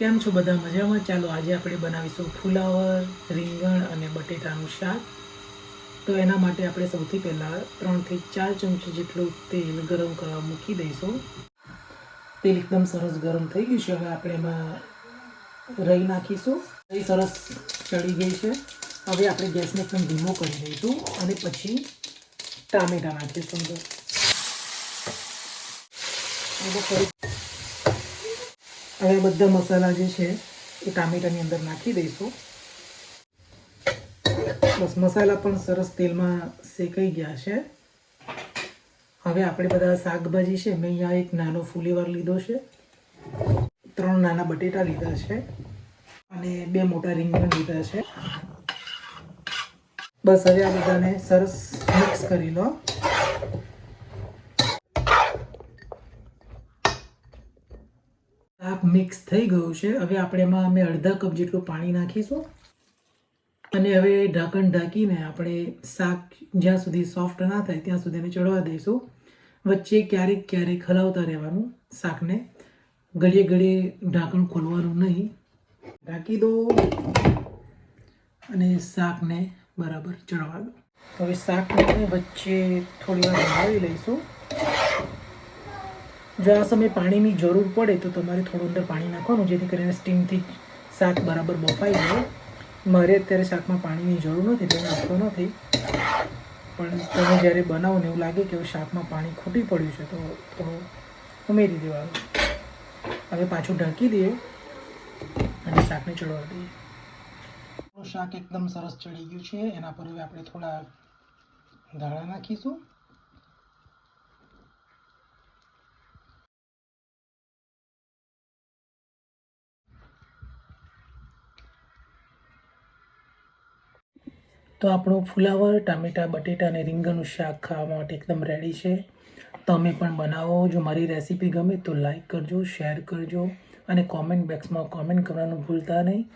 કેમ છો બધા મજામાં? ચાલો આજે આપણે બનાવીશું ફુલાવર, રીંગણ અને બટેટાનું શાક. તો એના માટે આપણે સૌથી પહેલાં ત્રણથી ચાર ચમચી જેટલું તેલ ગરમ કરવા મૂકી દઈશું. તેલ એકદમ સરસ ગરમ થઈ ગયું છે. હવે આપણે એમાં રહી નાખીશું. રહી સરસ ચડી ગઈ છે. હવે આપણે ગેસને એકદમ ધીમો કરી દઈશું અને પછી ટામેટા નાખીશું અંદર. હવે બધા મસાલા જે છે એ ટામેટાની અંદર નાખી દઈશું. બસ મસાલા પણ સરસ તેલમાં શેકાઈ ગયા છે. હવે આપણે બધા શાકભાજી છે, મેં અહીંયા એક નાનો ફુલીવાર લીધો છે. ત્રણ નાના બટેટા લીધા છે અને બે મોટા રીંગણ લીધા છે. બસ હવે આ બધાને સરસ મિક્સ કરી લો. શાક મિક્સ થઈ ગયું છે. હવે આપણે એમાં અમે અડધા કપ જેટલું પાણી નાખીશું. અને હવે ઢાંકણ ઢાંકીને આપણે શાક જ્યાં સુધી સોફ્ટ ના થાય ત્યાં સુધી એને ચડવા દઈશું. વચ્ચે ક્યારેક ક્યારેક હલાવતા રહેવાનું શાકને. ઘડીએ ઘડીએ ઢાંકણ ખોલવાનું નહીં. ઢાંકી દો. અને શાકને બરાબર ચડવા દો. હવે શાકને વચ્ચે થોડી વાર હલાવી લઈશું. જો આ સમયે પાણીની જરૂર પડે તો તમારે થોડું અંદર પાણી નાખવાનું, જેથી કરીને સ્ટીમથી શાક બરાબર બફાઈ જાય. મારે અત્યારે શાકમાં પાણીની જરૂર નથી તે નાખતો નથી. પણ તમે જ્યારે બનાવો ને એવું લાગે કે શાકમાં પાણી ખૂટી પડ્યું છે, તો થોડું ઉમેરી દેવાનું. હવે પાછું ઢાંકી દઈએ અને શાકને ચડવા દઈએ. શાક એકદમ સરસ ચડી ગયું છે, એના પર હવે આપણે થોડા ધાણા નાખીશું. તો આપણું ફુલાવર, ટામેટાં, બટેટા અને રીંગણનું શાક ખાવા માટે એકદમ રેડી છે. તમે પણ બનાવો. જો મારી રેસીપી ગમે તો લાઈક કરજો શેર કરજો અને કોમેન્ટ બોક્સમાં કોમેન્ટ કરવાનું ભૂલતા નહીં.